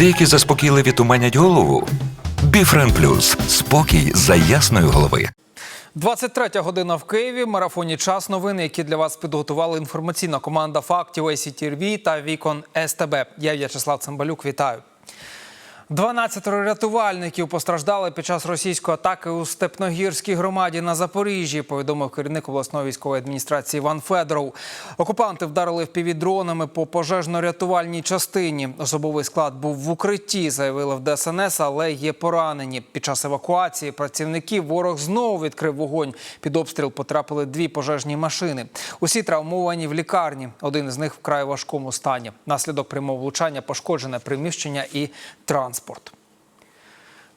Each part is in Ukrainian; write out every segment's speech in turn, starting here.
Деякі заспокійливі туманять голову. Біфрен Плюс спокій за ясної голови. 23 година в Києві. Марафоні час новини, які для вас підготувала інформаційна команда фактів ЕСІТІРВІ та Вікон СТБ. Я В'ячеслав Цимбалюк. Вітаю. 12 рятувальників постраждали під час російської атаки у Степногірській громаді на Запоріжжі, повідомив керівник обласної військової адміністрації Іван Федоров. Окупанти вдарили впівдронами по пожежно-рятувальній частині. Особовий склад був в укритті, заявили в ДСНС, але є поранені. Під час евакуації працівників ворог знову відкрив вогонь. Під обстріл потрапили дві пожежні машини. Усі травмовані в лікарні. Один із них вкрай важкому стані. Наслідок прямого влучання пошкоджене приміщення і транспорт. transport.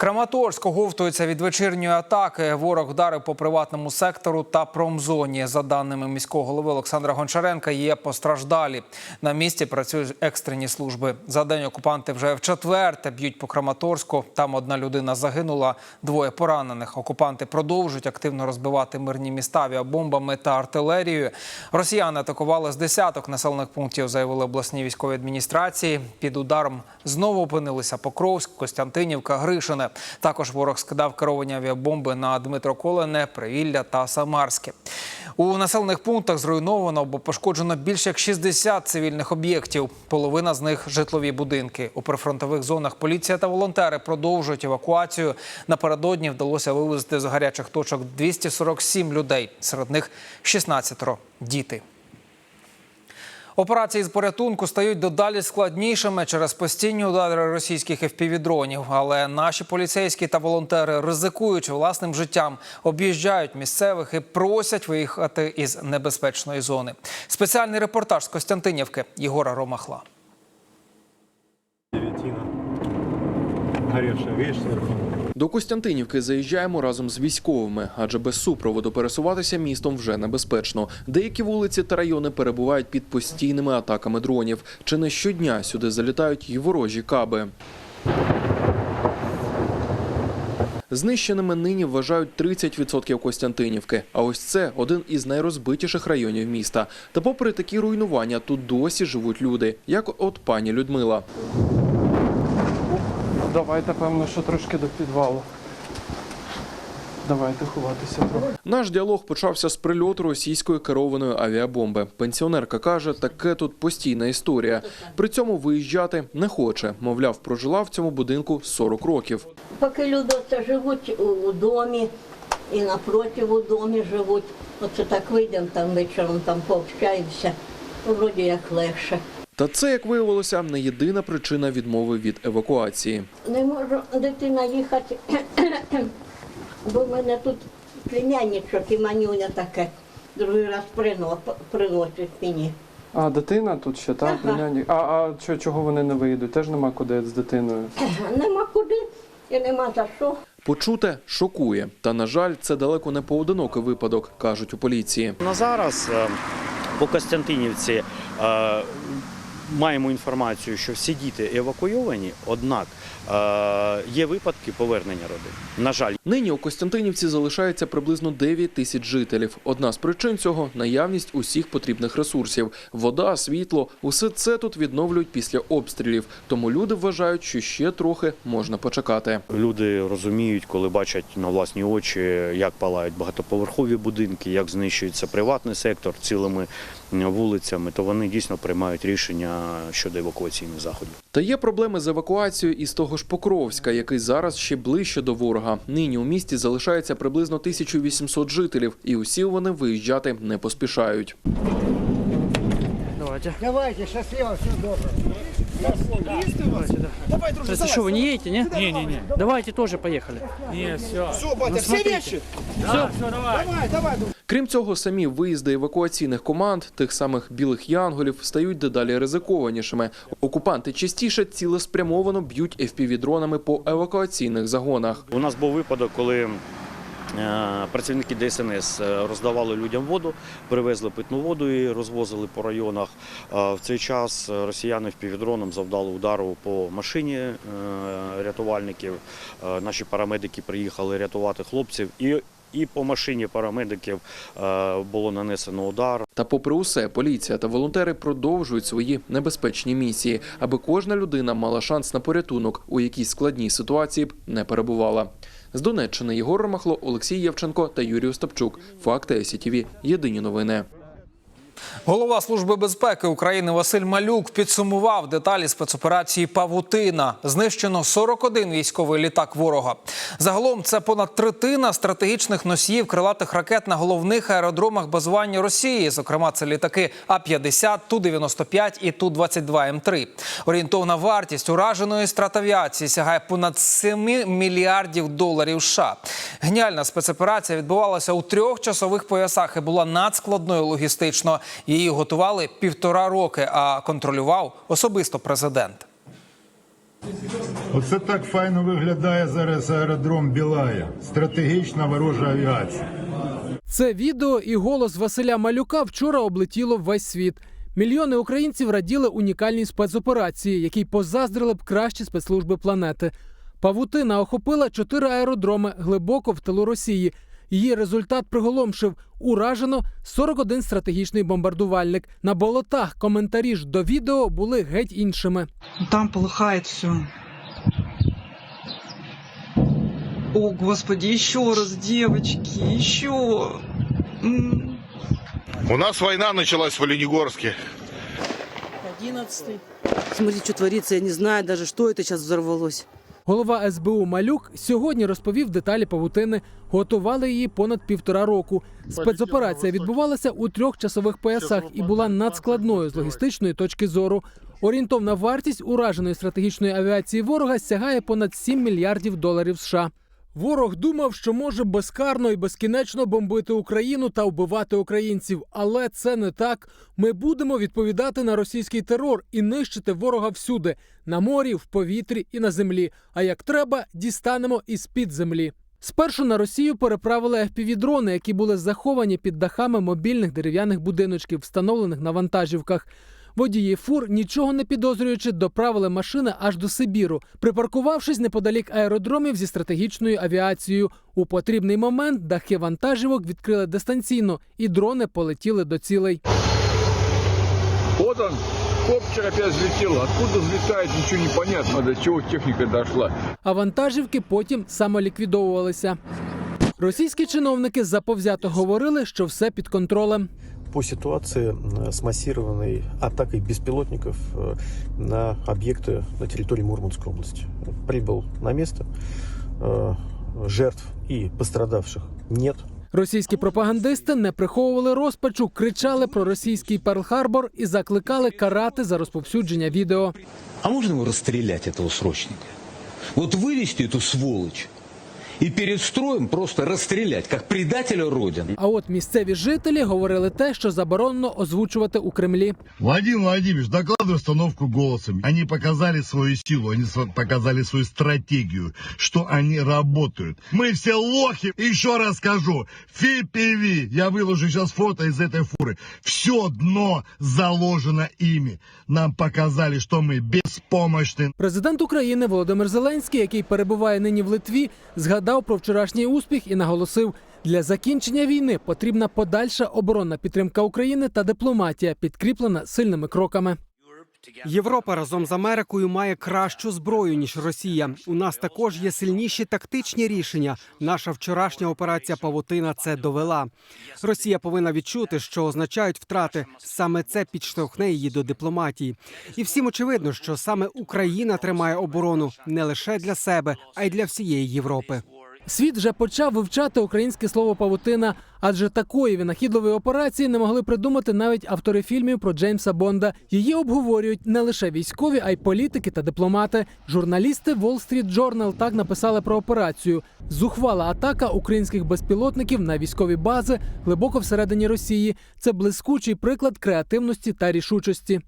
Краматорськ оговтується від вечірньої атаки. Ворог вдарив по приватному сектору та промзоні. За даними міського голови Олександра Гончаренка, є постраждалі. На місці працюють екстрені служби. За день окупанти вже в четверте б'ють по Краматорську. Там одна людина загинула, двоє поранених. Окупанти продовжують активно розбивати мирні міста авіабомбами та артилерією. Росіяни атакували з десяток населених пунктів, заявили обласні військові адміністрації. Під ударом знову опинилися Покровськ, Костянтинівка, Гришине. Також ворог скидав керовані авіабомби на Дмитроколене, Привілля та Самарське. У населених пунктах зруйновано або пошкоджено більше як 60 цивільних об'єктів. Половина з них житлові будинки. У прифронтових зонах поліція та волонтери продовжують евакуацію. Напередодні вдалося вивезти з гарячих точок 247 людей. Серед них 16 – діти. Операції з порятунку стають дедалі складнішими через постійні удари російських FPV-дронів. Але наші поліцейські та волонтери ризикують власним життям, об'їжджають місцевих і просять виїхати із небезпечної зони. Спеціальний репортаж з Костянтинівки Єгора Ромахла. Горевшая, видишь, сверху? До Костянтинівки заїжджаємо разом з військовими, адже без супроводу пересуватися містом вже небезпечно. Деякі вулиці та райони перебувають під постійними атаками дронів. Чи не щодня сюди залітають й ворожі каби. Знищеними нині вважають 30% Костянтинівки. А ось це один із найрозбитіших районів міста. Та попри такі руйнування, тут досі живуть люди, як от пані Людмила. Давайте, певно, що трошки до підвалу. Давайте ховатися. Наш діалог почався з прильоту російської керованої авіабомби. Пенсіонерка каже, таке тут постійна історія. При цьому виїжджати не хоче. Мовляв, прожила в цьому будинку 40 років. Поки люди живуть у, у домі і напроти у домі живуть. Оце так вийдемо там вечором, там пообщаємося, вроді як легше. Та це, як виявилося, не єдина причина відмови від евакуації. Не можу дитина їхати, бо в мене тут племянничок і манюня таке. Другий раз прино- приносить мені. А дитина тут ще, так? Ага. племянник? А, а чого вони не виїдуть? Теж нема куди з дитиною. Нема куди і нема за що. Почуте шокує. Та, на жаль, це далеко не поодинокий випадок, кажуть у поліції. На зараз е, по Костянтинівці е, маємо інформацію, що всі діти евакуйовані, однак е, є випадки повернення родин. На жаль, Нині у Костянтинівці залишається приблизно 9 тисяч жителів. Одна з причин цього наявність усіх потрібних ресурсів: вода, світло усе це тут відновлюють після обстрілів. Тому люди вважають, що ще трохи можна почекати. люди розуміють, коли бачать на власні очі, як палають багатоповерхові будинки, як знищується приватний сектор цілими вулицями, то вони дійсно приймають рішення щодо евакуаційних заходів. Та є проблеми з евакуацією із того ж Покровська, який зараз ще ближче до ворога. Нині у місті залишається приблизно 1800 жителів, і усі вони виїжджати не поспішають. Давайте. Давайте, счастливо, все добре. Давайте, да. Давай, дружи, Это что, вы не едете, не? Не, не, не. Давайте тоже поехали. Не, все. Все, батя, все вещи? Все, все, давай. Давай, давай, друг. Крім цього, самі виїзди евакуаційних команд, тих самих білих янголів, стають дедалі ризикованішими. Окупанти частіше цілеспрямовано б'ють FPV-дронами по евакуаційних загонах. У нас був випадок, коли е, працівники ДСНС е, роздавали людям воду, привезли питну воду і розвозили по районах. В цей час росіяни впівдроном завдали удару по машині е, рятувальників. Наші парамедики приїхали рятувати хлопців і І по машині парамедиків е, було нанесено удар. Та, попри усе, поліція та волонтери продовжують свої небезпечні місії, аби кожна людина мала шанс на порятунок у якій складній ситуації б не перебувала. З Донеччини Єгор Ромахло, Олексій Євченко та Юрій Остапчук. Факти СІТІВІ. Єдині новини. Голова Служби безпеки України Василь Малюк підсумував деталі спецоперації Павутина. Знищено 41 військовий літак ворога. Загалом це понад третина стратегічних носіїв крилатих ракет на головних аеродромах базування Росії. Зокрема, це літаки А-50, Ту-95 і Ту-22М3. Орієнтовна вартість ураженої стратавіації сягає понад 7 мільярдів доларів США. Геніальна спецоперація відбувалася у трьох часових поясах і була надскладною логістично. Її готували півтора роки, а контролював особисто президент. Оце так файно виглядає зараз аеродром Білая. Стратегічна ворожа авіація. Це відео і голос Василя Малюка вчора облетіло весь світ. Мільйони українців раділи унікальній спецоперації, якій позаздрили б кращі спецслужби планети. Павутина охопила чотири аеродроми глибоко в тилу Росії. Її результат приголомшив уражено 41 стратегічний бомбардувальник. На болотах коментарі ж до відео були геть іншими. Там полыхает все. О, Господи, еще раз, девочки, еще. М. У нас війна почалась в Оленегорске. Смотри, что творится, я не знаю даже, что это сейчас взорвалось. Голова СБУ Малюк сьогодні розповів деталі павутини. Готували її понад півтора року. Спецоперація відбувалася у трьох часових поясах і була надскладною з логістичної точки зору. Орієнтовна вартість ураженої стратегічної авіації ворога сягає понад 7 мільярдів доларів США. Ворог думав, що може безкарно і безкінечно бомбити Україну та вбивати українців, але це не так. Ми будемо відповідати на російський терор і нищити ворога всюди на морі, в повітрі і на землі. А як треба, дістанемо із під землі. Спершу на Росію переправили FPV-дрони, які були заховані під дахами мобільних дерев'яних будиночків, встановлених на вантажівках. Водії фур, нічого не підозрюючи, доправили машини аж до Сибіру, припаркувавшись неподалік аеродромів зі стратегічною авіацією. У потрібний момент дахи вантажівок відкрили дистанційно, і дрони полетіли до цілей. Вот он, коптер опять взлетел. Откуда взлетает, ничего не понятно, до чего техника дошла. А вантажівки потім самоліквідовувалися. Російські чиновники заповзято говорили, що все під контролем По ситуации э, с массированной атакой беспилотников э, на объекты на территории Мурманской области. Прибыл на место. Э, Жертв и пострадавших нет. Російські пропагандисти не приховували розпачу, кричали про російський Перл-Харбор і закликали карати за розповсюдження відео. А можно его расстрелять, этого срочника? Вот вывести эту сволочь и перед строем просто расстрелять, как предателя Родины. А от місцеві жителі говорили те, що заборонено озвучувати у Кремлі. Владимир Владимирович, докладываю установку голосом. Они показали свою силу, они св- показали свою стратегию, что они работают. Мы все лохи. Еще раз скажу, FPV, я выложу сейчас фото из этой фуры. Все дно заложено ими. Нам показали, что мы беспомощны. Президент України Володимир Зеленський, який перебуває нині в Литві, згадав про вчорашній успіх і наголосив: для закінчення війни потрібна подальша оборонна підтримка України та дипломатія, підкріплена сильними кроками. Європа разом з Америкою має кращу зброю ніж Росія. У нас також є сильніші тактичні рішення. Наша вчорашня операція Павутина це довела. Росія повинна відчути, що означають втрати. Саме це підштовхне її до дипломатії. І всім очевидно, що саме Україна тримає оборону не лише для себе, а й для всієї Європи. Світ вже почав вивчати українське слово павутина, адже такої винахідливої операції не могли придумати навіть автори фільмів про Джеймса Бонда. Її обговорюють не лише військові, а й політики та дипломати. Журналісти Wall Street Journal так написали про операцію: зухвала атака українських безпілотників на військові бази глибоко всередині Росії. Це блискучий приклад креативності та рішучості.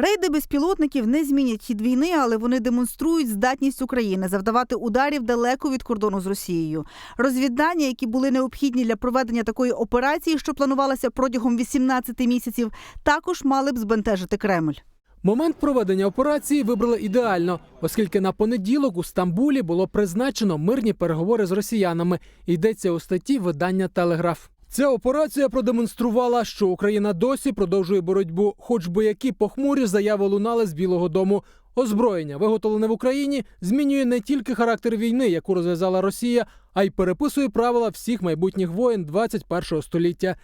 Рейди безпілотників не змінять хід війни, але вони демонструють здатність України завдавати ударів далеко від кордону з Росією. Розвіддання, які були необхідні для проведення такої операції, що планувалася протягом 18 місяців, також мали б збентежити Кремль. Момент проведення операції вибрали ідеально, оскільки на понеділок у Стамбулі було призначено мирні переговори з росіянами. Йдеться у статті видання Телеграф. Ця операція продемонструвала, що Україна досі продовжує боротьбу, хоч би які похмурі заяви лунали з Білого Дому. Озброєння, виготовлене в Україні, змінює не тільки характер війни, яку розв'язала Росія, а й переписує правила всіх майбутніх воєн 21-го століття.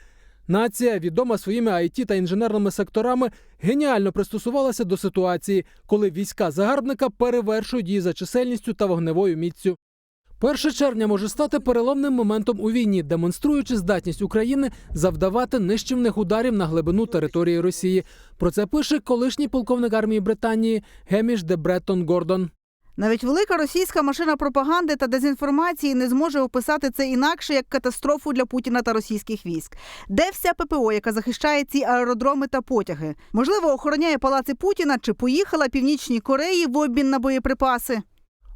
Нація, відома своїми IT та інженерними секторами, геніально пристосувалася до ситуації, коли війська загарбника перевершують її за чисельністю та вогневою міццю. 1 червня може стати переломним моментом у війні, демонструючи здатність України завдавати нищівних ударів на глибину території Росії. Про це пише колишній полковник армії Британії Геміш де Бреттон Гордон. Навіть велика російська машина пропаганди та дезінформації не зможе описати це інакше як катастрофу для Путіна та російських військ. Де вся ППО, яка захищає ці аеродроми та потяги? Можливо, охороняє палаци Путіна чи поїхала Північній Кореї в обмін на боєприпаси?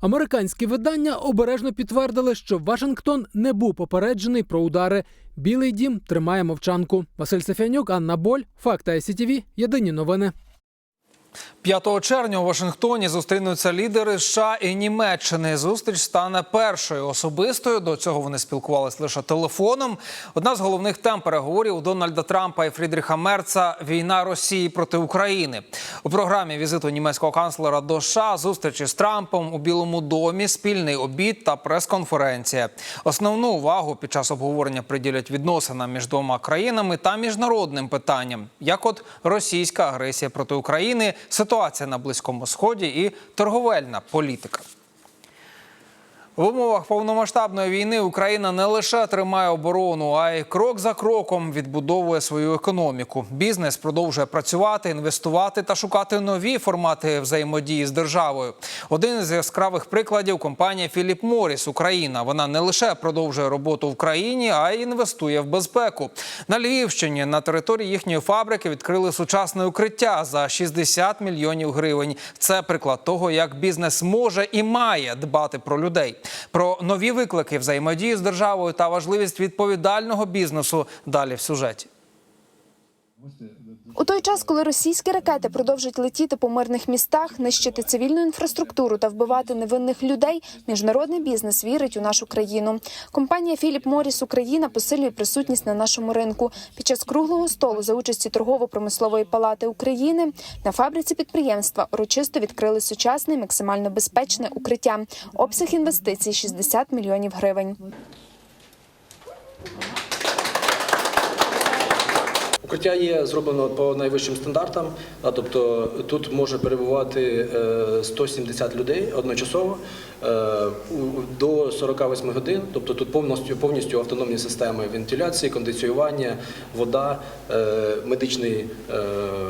Американські видання обережно підтвердили, що Вашингтон не був попереджений про удари. Білий дім тримає мовчанку. Василь Сафянюк, Анна Боль, Факта СІТІВІ, Єдині новини. 5 червня у Вашингтоні зустрінуться лідери США і Німеччини. Зустріч стане першою особистою. До цього вони спілкувалися лише телефоном. Одна з головних тем переговорів у Дональда Трампа і Фрідріха Мерца війна Росії проти України. У програмі візиту німецького канцлера до США зустрічі з Трампом у Білому домі, спільний обід та прес-конференція. Основну увагу під час обговорення приділять відносинам між двома країнами та міжнародним питанням, як от російська агресія проти України, ситуація на Близькому Сході і торговельна політика. В умовах повномасштабної війни Україна не лише тримає оборону, а й крок за кроком відбудовує свою економіку. Бізнес продовжує працювати, інвестувати та шукати нові формати взаємодії з державою. Один з яскравих прикладів компанія Філіп Моріс Україна. Вона не лише продовжує роботу в країні, а й інвестує в безпеку. На Львівщині на території їхньої фабрики відкрили сучасне укриття за 60 мільйонів гривень. Це приклад того, як бізнес може і має дбати про людей. Про нові виклики взаємодії з державою та важливість відповідального бізнесу далі в сюжеті. У той час, коли російські ракети продовжують летіти по мирних містах, нищити цивільну інфраструктуру та вбивати невинних людей, міжнародний бізнес вірить у нашу країну. Компанія Філіп Моріс Україна посилює присутність на нашому ринку. Під час круглого столу за участі торгово-промислової палати України на фабриці підприємства урочисто відкрили сучасне максимально безпечне укриття. Обсяг інвестицій 60 мільйонів гривень. Укриття є зроблено по найвищим стандартам, тобто тут може перебувати е, 170 людей одночасово е, до 48 годин. Тобто тут повністю повністю автономні системи вентиляції, кондиціювання, вода, е, медичний, е,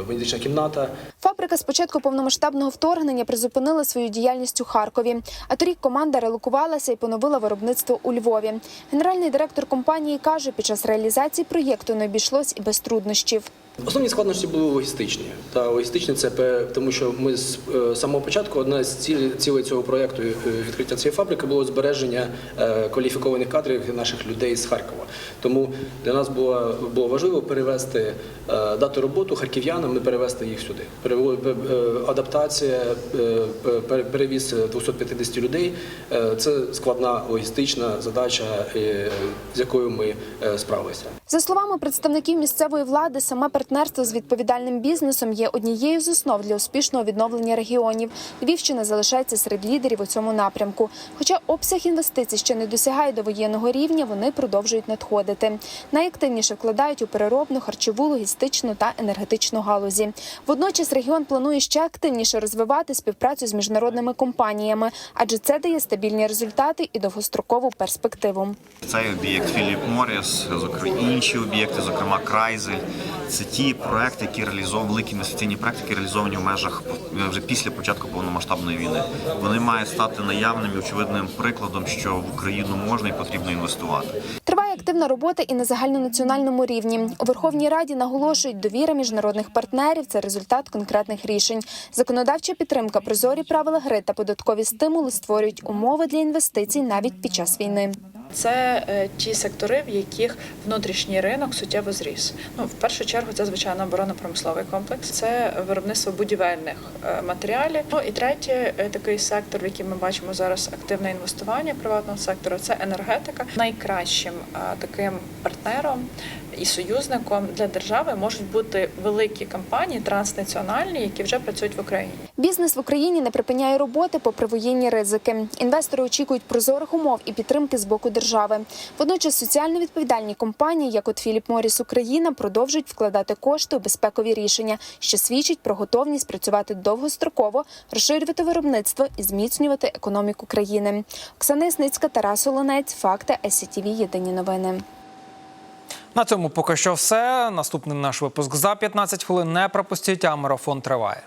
медична кімната. Фабрика з початку повномасштабного вторгнення призупинила свою діяльність у Харкові. А торік команда релокувалася і поновила виробництво у Львові. Генеральний директор компанії каже, під час реалізації проєкту не обійшлось і без труднощів. Основні складнощі були логістичні. Та логістичні це тому, що ми з е, самого початку одна з цілей, цілей цього проєкту е, відкриття цієї фабрики було збереження е, кваліфікованих кадрів наших людей з Харкова. Тому для нас було, було важливо перевести дати роботу харків'янам і перевести їх сюди. Адаптація, перевіз 250 людей це складна логістична задача, з якою ми справилися. За словами представників місцевої влади, саме партнерство з відповідальним бізнесом є однією з основ для успішного відновлення регіонів. Львівщина залишається серед лідерів у цьому напрямку. Хоча обсяг інвестицій ще не досягає до воєнного рівня, вони продовжують надходити. Найактивніше вкладають у переробну, харчову, логістичну та енергетичну галузі. Водночас регіон планує ще активніше розвивати співпрацю з міжнародними компаніями, адже це дає стабільні результати і довгострокову перспективу. Цей об'єкт Філіп Моріс, інші об'єкти, зокрема Крайзель. Це ті проекти, які реалізовані, великі інвестиційні проекти, які реалізовані в межах е, вже після початку повномасштабної війни. Вони мають стати наявним і очевидним прикладом, що в Україну можна і потрібно інвестувати. Триває активна робота і на загальнонаціональному рівні. У Верховній Раді наголошують, довіра міжнародних партнерів це результат конкретних рішень. Законодавча підтримка, прозорі правила гри та податкові стимули створюють умови для інвестицій навіть під час війни. Це е, ті сектори, в яких внутрішній ринок суттєво зріс. Ну, в першу чергу, це звичайно оборонно-промисловий комплекс, це виробництво будівельних е, матеріалів. Ну і третій е, такий сектор, в який ми бачимо зараз активне інвестування приватного сектору, це енергетика. Найкращим таким партнером і союзником для держави можуть бути великі компанії транснаціональні, які вже працюють в Україні. Бізнес в Україні не припиняє роботи попри воєнні ризики. Інвестори очікують прозорих умов і підтримки з боку держави. Водночас соціально відповідальні компанії, як от Філіп Моріс Україна, продовжують вкладати кошти у безпекові рішення, що свідчить про готовність працювати довгостроково, розширювати виробництво і зміцнювати економіку країни. Оксана Ясницька, Тарас Олонець, факти СІТВ. Єдині новини. На цьому поки що все. Наступний наш випуск за 15 хвилин. Не пропустіть, а марафон триває.